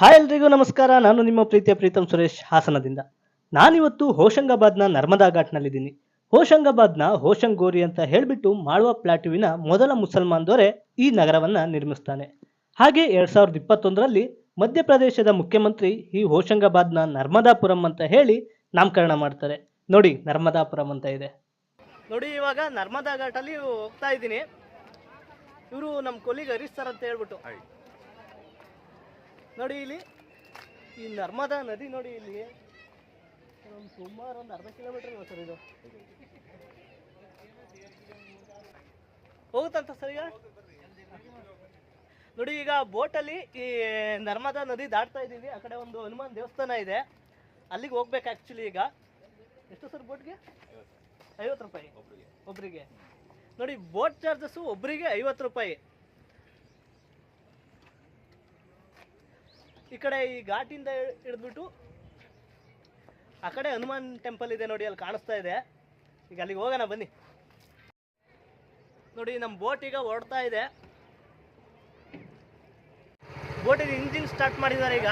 Hi ಎಲ್ರಿಗೂ ನಮಸ್ಕಾರ. ನಾನು ನಿಮ್ಮ ಪ್ರೀತಿಯ ಪ್ರೀತಮ್ ಸುರೇಶ್ ಹಾಸನದಿಂದ. ನಾನಿವತ್ತು ಹೋಶಂಗಾಬಾದ್ನ ನರ್ಮದಾ ಘಾಟ್ನಲ್ಲಿದ್ದೀನಿ. ಹೋಶಂಗಾಬಾದ್ನ ಹೋಶಂಗೋರಿ ಅಂತ ಹೇಳಿಬಿಟ್ಟು ಮಾಳ್ವಾ ಪ್ಲಾಟುವಿನ ಮೊದಲ ಮುಸಲ್ಮಾನ್ ದೊರೆ ಈ ನಗರವನ್ನ ನಿರ್ಮಿಸ್ತಾನೆ. ಹಾಗೆ ಎರಡ್ ಸಾವಿರದ ಇಪ್ಪತ್ತೊಂದರಲ್ಲಿ ಮಧ್ಯಪ್ರದೇಶದ ಮುಖ್ಯಮಂತ್ರಿ ಈ ಹೋಶಂಗಾಬಾದ್ನ ನರ್ಮದಾಪುರಂ ಅಂತ ಹೇಳಿ ನಾಮಕರಣ ಮಾಡ್ತಾರೆ. ನೋಡಿ ನರ್ಮದಾಪುರಂ ಅಂತ ಇದೆ. ನೋಡಿ ಇವಾಗ ನರ್ಮದಾ ಘಾಟಲ್ಲಿ ಹೋಗ್ತಾ ಇದ್ದೀನಿ. ಇವರು ನಮ್ಮ ಕೊಲಿಗೆ ಹರಿಸ್ತಾರಂತ ಸರ್ ಅಂತ ಹೇಳ್ಬಿಟ್ಟು. ನೋಡಿ ಇಲ್ಲಿ. ಈ ನರ್ಮದಾ ನದಿ ನೋಡಿ ಇಲ್ಲಿ. ಒಂದು ಸುಮಾರು ಒಂದು ಅರ್ಧ ಕಿಲೋಮೀಟರ್ ಇದೆ ಸರ್ ಇದು? ಹೋಗುತ್ತಂತ ಸರ್ ಈಗ? ನೋಡಿ ಈಗ ಬೋಟಲ್ಲಿ ಈ ನರ್ಮದಾ ನದಿ ದಾಟ್ತಾ ಇದ್ದೀವಿ. ಆ ಕಡೆ ಒಂದು ಹನುಮಾನ್ ದೇವಸ್ಥಾನ ಇದೆ. ಅಲ್ಲಿಗೆ ಹೋಗ್ಬೇಕು ಆ್ಯಕ್ಚುಲಿ ಈಗ. ಎಷ್ಟು ಸರ್ ಬೋಟ್ಗೆ ಐವತ್ತು ರೂಪಾಯಿ. ಒಬ್ಬರಿಗೆ ನೋಡಿ ಬೋಟ್ ಚಾರ್ಜಸ್ಸು ಒಬ್ಬರಿಗೆ ಐವತ್ತು ರೂಪಾಯಿ. ಈ ಕಡೆ ಈ ಘಾಟಿಂದ ಹಿಡಿದ್ಬಿಟ್ಟು ಆ ಕಡೆ ಹನುಮಾನ್ ಟೆಂಪಲ್ ಇದೆ ನೋಡಿ, ಅಲ್ಲಿ ಕಾಣಿಸ್ತಾ ಇದೆ. ಈಗ ಅಲ್ಲಿಗೆ ಹೋಗೋಣ, ಬನ್ನಿ. ನೋಡಿ ನಮ್ಮ ಬೋಟ್ ಈಗ ಹೊರಡ್ತಾ ಇದೆ. ಬೋಟಿಗೆ ಇಂಜಿನ್ ಸ್ಟಾರ್ಟ್ ಮಾಡಿದ್ದಾರೆ ಈಗ.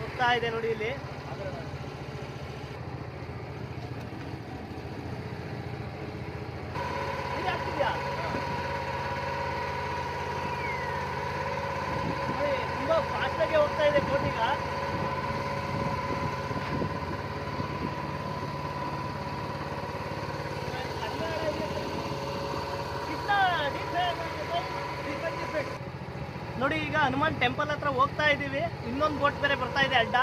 ಹೋಗ್ತಾ ಇದೆ ನೋಡಿ ಇಲ್ಲಿ. ನೋಡಿ, ತುಂಬಾ ಫಾಸ್ಟ್ ಆಗಿ ಹೋಗ್ತಾ ಇದೆ ಬೋಟ್ ಈಗ ನೋಡಿ ಈಗ ಹನುಮಾನ್ ಟೆಂಪಲ್ ಹತ್ರ ಹೋಗ್ತಾ ಇದೀವಿ ಇನ್ನೊಂದು ಬೋಟ್ ಬೇರೆ ಬರ್ತಾ ಇದೆ ಅಡ್ಡ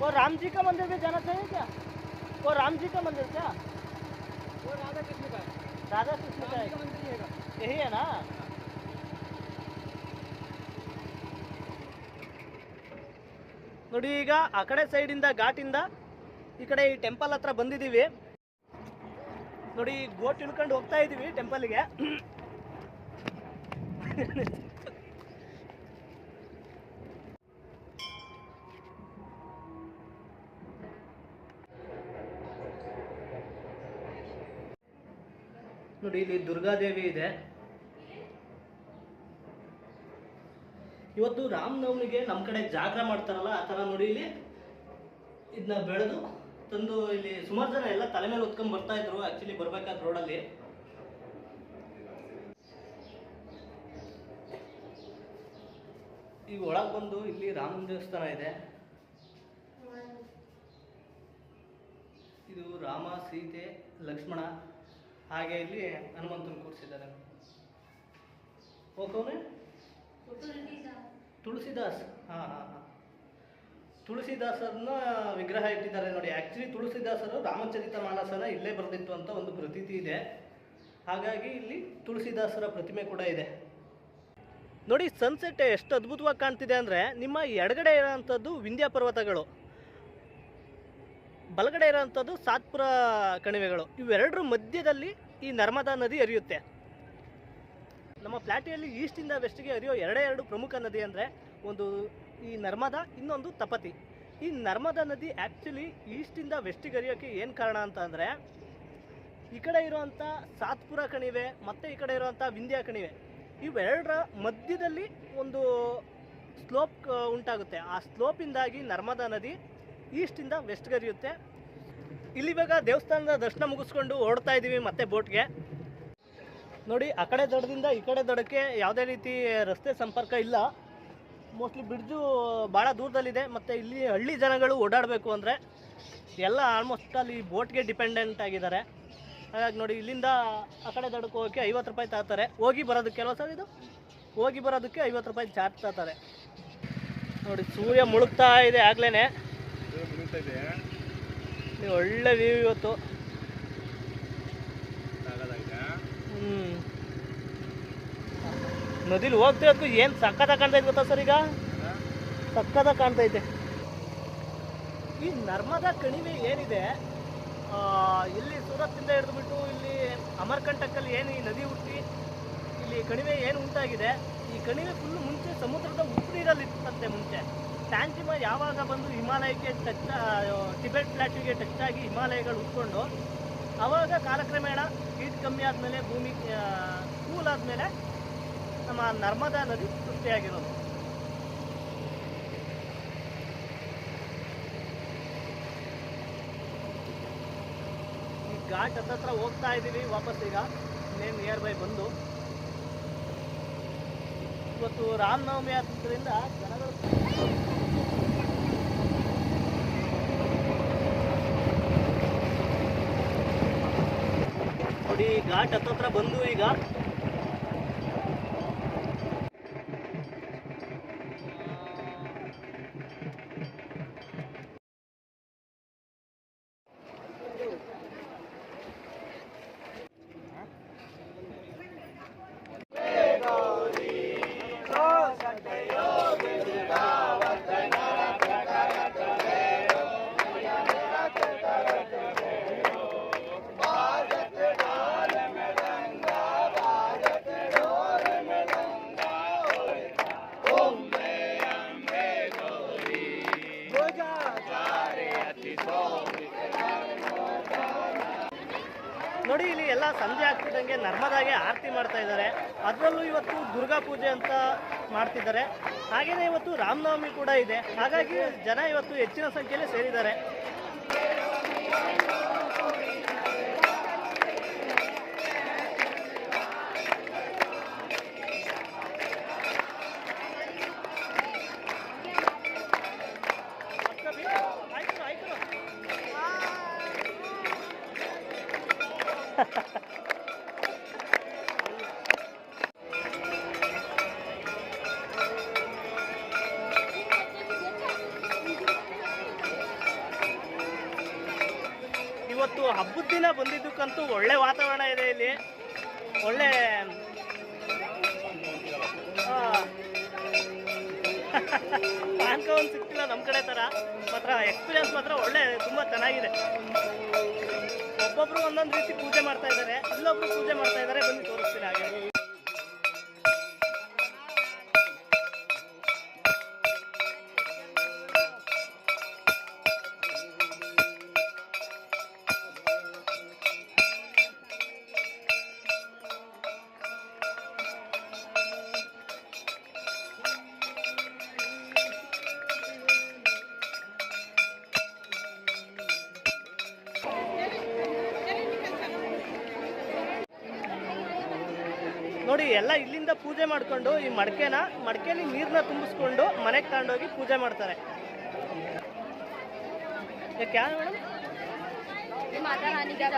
वो राम जी का मंदिर भी जाना चाहिए क्या वो राम जी का मंदिर क्या वो राधा कृष्ण का है राधा कृष्ण का राम जी है का मंदिर ही है यही है ना ನೋಡಿ ಈಗ ಆ ಕಡೆ ಸೈಡಿಂದ ಘಾಟಿಂದ ಈ ಕಡೆ ಈ ಟೆಂಪಲ್ ಹತ್ರ ಬಂದಿದ್ದೀವಿ ನೋಡಿ ಗೋಟ್ ಇಳ್ಕೊಂಡು ಹೋಗ್ತಾ ಇದ್ದೀವಿ ಟೆಂಪಲ್ಗೆ ನೋಡಿ, ಇಲ್ಲಿ ದುರ್ಗಾದೇವಿ ಇದೆ. ಇವತ್ತು ರಾಮನವಮಿಗೆ ನಮ್ಮ ಕಡೆ ಜಾಗ್ರ ಮಾಡ್ತಾರಲ್ಲ, ಆ ಥರ ನೋಡಿ ಇಲ್ಲಿ ಇದನ್ನ ಬೆಳೆದು ತಂದು ಇಲ್ಲಿ ಸುಮಾರು ಜನ ಎಲ್ಲ ತಲೆ ಮೇಲೆ ಹೊತ್ಕೊಂಡ್ ಬರ್ತಾ ಇದ್ರು ಆಕ್ಚುಲಿ ಬರ್ಬೇಕಾದ ರೋಡಲ್ಲಿ ಈಗ ಒಳಗೆ ಬಂದು ಇಲ್ಲಿ ರಾಮ ದೇವಸ್ಥಾನ ಇದೆ. ಇದು ರಾಮ, ಸೀತೆ, ಲಕ್ಷ್ಮಣ. ಹಾಗೆ ಇಲ್ಲಿ ಹನುಮಂತನ ಕೂರಿಸಿದ್ದಾರೆ. ಓಕೆ ತುಳಸಿದಾಸ್. ಹಾಂ ಹಾಂ ಹಾಂ. ತುಳಸಿದಾಸರನ್ನ ವಿಗ್ರಹ ಇಟ್ಟಿದ್ದಾರೆ ನೋಡಿ. ಆ್ಯಕ್ಚುಲಿ ತುಳಸಿದಾಸರು ರಾಮಚರಿತ ಮಾನಸನ ಇಲ್ಲೇ ಬರೆದಿತ್ತು ಅಂತ ಒಂದು ಪ್ರತೀತಿ ಇದೆ. ಹಾಗಾಗಿ ಇಲ್ಲಿ ತುಳಸಿದಾಸರ ಪ್ರತಿಮೆ ಕೂಡ ಇದೆ. ನೋಡಿ ಸನ್ಸೆಟ್ ಎಷ್ಟು ಅದ್ಭುತವಾಗಿ ಕಾಣ್ತಿದೆ ಅಂದರೆ ನಿಮ್ಮ ಎಡಗಡೆ ಇರೋವಂಥದ್ದು ವಿಂಧ್ಯ ಪರ್ವತಗಳು. ಬಲಗಡೆ ಇರೋವಂಥದ್ದು ಸಾತ್ಪುರ ಕಣಿವೆಗಳು. ಇವೆರಡರ ಮಧ್ಯದಲ್ಲಿ ಈ ನರ್ಮದಾ ನದಿ ಹರಿಯುತ್ತೆ. ನಮ್ಮ ಪ್ಲಾಟಿಯಲ್ಲಿ ಈಸ್ಟಿಂದ ವೆಸ್ಟ್ಗೆ ಹರಿಯೋ ಎರಡೇ ಎರಡು ಪ್ರಮುಖ ನದಿ ಅಂದರೆ ಒಂದು ಈ ನರ್ಮದಾ, ಇನ್ನೊಂದು ತಪತಿ. ಈ ನರ್ಮದಾ ನದಿ ಆ್ಯಕ್ಚುಲಿ ಈಸ್ಟಿಂದ ವೆಸ್ಟಿಗೆ ಹರಿಯೋಕ್ಕೆ ಏನು ಕಾರಣ ಅಂತ ಅಂದರೆ ಈ ಕಡೆ ಇರುವಂಥ ಸಾತ್ಪುರ ಕಣಿವೆ ಮತ್ತು ಈ ಕಡೆ ಇರುವಂಥ ವಿಂಧ್ಯ ಕಣಿವೆ. ಇವೆರಡರ ಮಧ್ಯದಲ್ಲಿ ಒಂದು ಸ್ಲೋಪ್ ಉಂಟಾಗುತ್ತೆ. ಆ ಸ್ಲೋಪಿಂದಾಗಿ ನರ್ಮದಾ ನದಿ ಈಸ್ಟಿಂದ ವೆಸ್ಟ್ಗೆ ಹರಿಯುತ್ತೆ ಇಲ್ಲಿವಾಗ ದೇವಸ್ಥಾನದ ದರ್ಶನ ಮುಗಿಸ್ಕೊಂಡು ಓಡ್ತಾ ಇದ್ದೀವಿ ಮತ್ತೆ ಬೋಟ್ಗೆ. ನೋಡಿ, ಆ ಕಡೆ ದಡದಿಂದ ಈ ಕಡೆ ದಡಕ್ಕೆ ಯಾವುದೇ ರೀತಿ ರಸ್ತೆ ಸಂಪರ್ಕ ಇಲ್ಲ. ಮೋಸ್ಟ್ಲಿ ಬ್ರಿಡ್ಜು ಭಾಳ ದೂರದಲ್ಲಿದೆ, ಮತ್ತು ಇಲ್ಲಿ ಹಳ್ಳಿ ಜನಗಳು ಓಡಾಡಬೇಕು ಅಂದರೆ ಎಲ್ಲ ಆಲ್ಮೋಸ್ಟ್ ಅಲ್ಲಿ ಬೋಟ್ಗೆ ಡಿಪೆಂಡೆಂಟ್ ಆಗಿದ್ದಾರೆ. ಹಾಗಾಗಿ ನೋಡಿ, ಇಲ್ಲಿಂದ ಆ ಕಡೆ ದಡಕ್ಕೆ ಹೋಗೋಕ್ಕೆ ಐವತ್ತು ರೂಪಾಯಿ ತಾತಾರೆ ಹೋಗಿ ಬರೋದಕ್ಕೆ ಕೆಲವು ಸರ್ ಇದು, ಹೋಗಿ ಬರೋದಕ್ಕೆ ಐವತ್ತು ರೂಪಾಯಿ ಚಾರ್ಜ್ ತಾತಾರೆ ನೋಡಿ, ಸೂರ್ಯ ಮುಳುಗ್ತಾ ಇದೆ ಆಗ್ಲೇ ನೀವು ಒಳ್ಳೆ ವ್ಯೂ ಇವತ್ತು. ಹ್ಞೂ ನದಿಲಿ ಹೋಗ್ತಿರೋದಕ್ಕೂ ಏನು ಕಾಣ್ತಾ ಕಾಣ್ತೈತೆ ಗೊತ್ತಾ ಸರ್ ಈಗ? ಕಾಣ್ತಾ ಇದೆ. ಈ ನರ್ಮದಾ ಕಣಿವೆ ಏನಿದೆ ಇಲ್ಲಿ ಸೂರತ್ನಿಂದ ಹಿಡಿದುಬಿಟ್ಟು ಇಲ್ಲಿ ಅಮರ್ಕಂಟಕಲ್ಲಿ ಏನು ಈ ನದಿ ಹುಟ್ಟಿ ಇಲ್ಲಿ ಕಣಿವೆ ಏನು ಉಂಟಾಗಿದೆ ಈ ಕಣಿವೆ ಫುಲ್ ಮುಂಚೆ ಸಮುದ್ರದ ಉಪ್ಪು ನೀರಲ್ಲಿ ಇತ್ತಂತೆ ಮುಂಚೆ. ಟ್ಯಾಂಜಿಮ ಯಾವಾಗ ಬಂದು ಹಿಮಾಲಯಕ್ಕೆ ಟಚ್ ಟಿಬೆಟ್ ಪ್ಲಾಟ್ಯೂಗೆ ಟಚ್ ಆಗಿ ಹಿಮಾಲಯಗಳು ಉಟ್ಕೊಂಡು, ಅವಾಗ ಕಾಲಕ್ರಮೇಣ ಹೀಟ್ ಕಮ್ಮಿ ಆದಮೇಲೆ ಭೂಮಿ ಕೂಲ್ ಆದಮೇಲೆ ನಮ್ಮ ನರ್ಮದಾ ನದಿ ಸೃಷ್ಟಿಯಾಗಿರೋದು. ಈ ಘಾಟ್ ಹತ್ತತ್ರ ಹೋಗ್ತಾ ಇದ್ದೀವಿ ವಾಪಸ್ ಈಗ ಇನ್ನೇನು ನಿಯರ್ ಬೈ ಬಂದು. ಇವತ್ತು ರಾಮನವಮಿ ಆದ್ದರಿಂದ ಜನಗಳು ನೋಡಿ ಘಾಟ್ ಹತ್ತತ್ರ ಬಂದು ಈಗ ಇಲ್ಲಿ ಎಲ್ಲ ಸಂಜೆ ಆಗ್ತಿದ್ದಂಗೆ ನರ್ಮದಾಗೆ ಆರತಿ ಮಾಡ್ತಾ ಇದ್ದಾರೆ. ಅದರಲ್ಲೂ ಇವತ್ತು ದುರ್ಗಾ ಪೂಜೆ ಅಂತ ಮಾಡ್ತಿದ್ದಾರೆ. ಹಾಗೆಯೇ ಇವತ್ತು ರಾಮನವಮಿ ಕೂಡ ಇದೆ. ಹಾಗಾಗಿ ಜನ ಇವತ್ತು ಹೆಚ್ಚಿನ ಸಂಖ್ಯೆಯಲ್ಲಿ ಸೇರಿದ್ದಾರೆ. ಇವತ್ತು ಹಬ್ಬದ ದಿನ ಬಂದಿದ್ದಕ್ಕಂತೂ ಒಳ್ಳೆ ವಾತಾವರಣ ಇದೆ ಇಲ್ಲಿ. ಒಳ್ಳೆ. ಪಾನಕ ಒಂದು ಸಿಕ್ತಿಲ್ಲ ನಮ್ಮ ಕಡೆ ಥರ ಮಾತ್ರ ಎಕ್ಸ್ಪೀರಿಯನ್ಸ್ ಮಾತ್ರ ಒಳ್ಳೆ, ತುಂಬ ಚೆನ್ನಾಗಿದೆ. ಒಬ್ಬೊಬ್ರು ಒಂದೊಂದು ರೀತಿ ಪೂಜೆ ಮಾಡ್ತಾ ಇದ್ದಾರೆ, ಇಲ್ಲೊಬ್ರು ಪೂಜೆ ಮಾಡ್ತಾ ಇದ್ದಾರೆ ಬಂದು ತೋರಿಸ್ತೀನಿ ಹಾಗೆ. ನೋಡಿ ಎಲ್ಲ ಇಲ್ಲಿಂದ ಪೂಜೆ ಮಾಡ್ಕೊಂಡು ಈ ಮಡಕೆನ ಮಡಕೆಲಿ ನೀರನ್ನ ತುಂಬಿಸ್ಕೊಂಡು ಮನೆಗೆ ತಗೊಂಡೋಗಿ ಪೂಜೆ ಮಾಡ್ತಾರೆ ये क्या है मैडम ये माता रानी का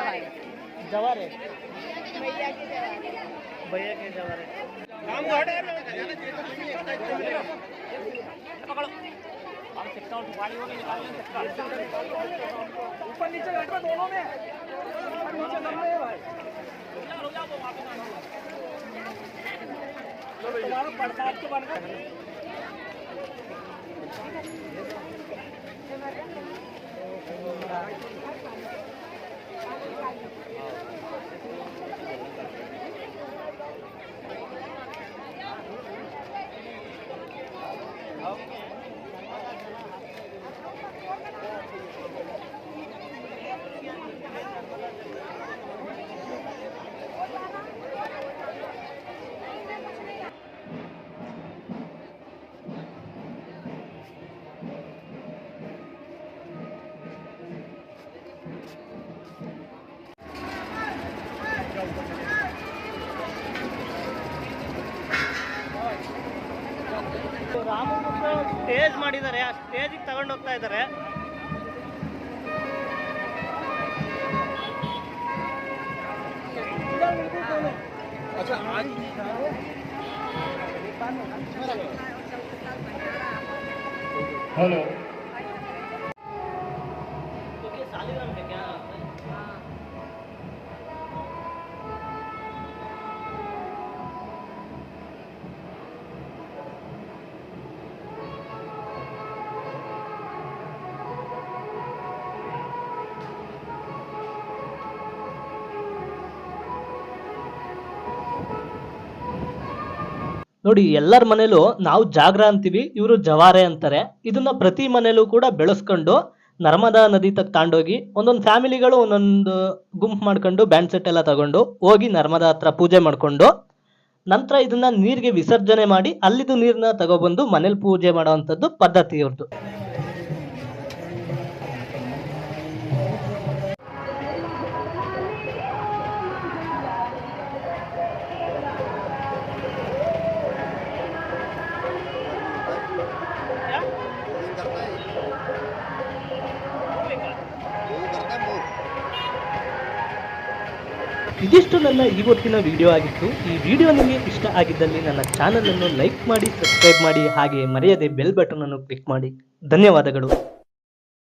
Okay. ಸ್ಟೇಜ್ ಮಾಡಿದ್ದಾರೆ ಆ ಸ್ಟೇಜಿಗೆ ತಗೊಂಡು ಹೋಗ್ತಾ ಇದ್ದಾರೆ. हेलो ನೋಡಿ, ಎಲ್ಲರ ಮನೇಲೂ ನಾವು ಜಾಗ್ರ ಅಂತೀವಿ, ಇವರು ಜವಾರೆ ಅಂತಾರೆ. ಇದನ್ನ ಪ್ರತಿ ಮನೇಲೂ ಕೂಡ ಬೆಳೆಸ್ಕೊಂಡು ನರ್ಮದಾ ನದಿ ತಕ್ಕ ತಾಂಡೋಗಿ ಒಂದೊಂದು ಫ್ಯಾಮಿಲಿಗಳು ಒಂದೊಂದು ಗುಂಪು ಮಾಡ್ಕೊಂಡು ಬ್ಯಾಂಡ್ ಸೆಟ್ ಎಲ್ಲ ತಗೊಂಡು ಹೋಗಿ ನರ್ಮದಾ ಹತ್ರ ಪೂಜೆ ಮಾಡಿಕೊಂಡು ನಂತರ ಇದನ್ನ ನೀರಿಗೆ ವಿಸರ್ಜನೆ ಮಾಡಿ ಅಲ್ಲಿದ್ದು ನೀರನ್ನ ತಗೊಬಂದು ಮನೇಲಿ ಪೂಜೆ ಮಾಡುವಂಥದ್ದು ಪದ್ಧತಿ ಇವ್ರದ್ದು ಇದಿಷ್ಟು ನನ್ನ ಇವತ್ತಿನ ವಿಡಿಯೋ ಆಗಿತ್ತು. ಈ ವಿಡಿಯೋ ನಿಮಗೆ ಇಷ್ಟ ಆಗಿದ್ದಲ್ಲಿ ನನ್ನ ಚಾನಲನ್ನು ಲೈಕ್ ಮಾಡಿ ಸಬ್ಸ್ಕ್ರೈಬ್ ಮಾಡಿ, ಹಾಗೆ ಮರೆಯದೆ ಬೆಲ್ ಬಟನ್ ಅನ್ನು ಕ್ಲಿಕ್ ಮಾಡಿ. ಧನ್ಯವಾದಗಳು.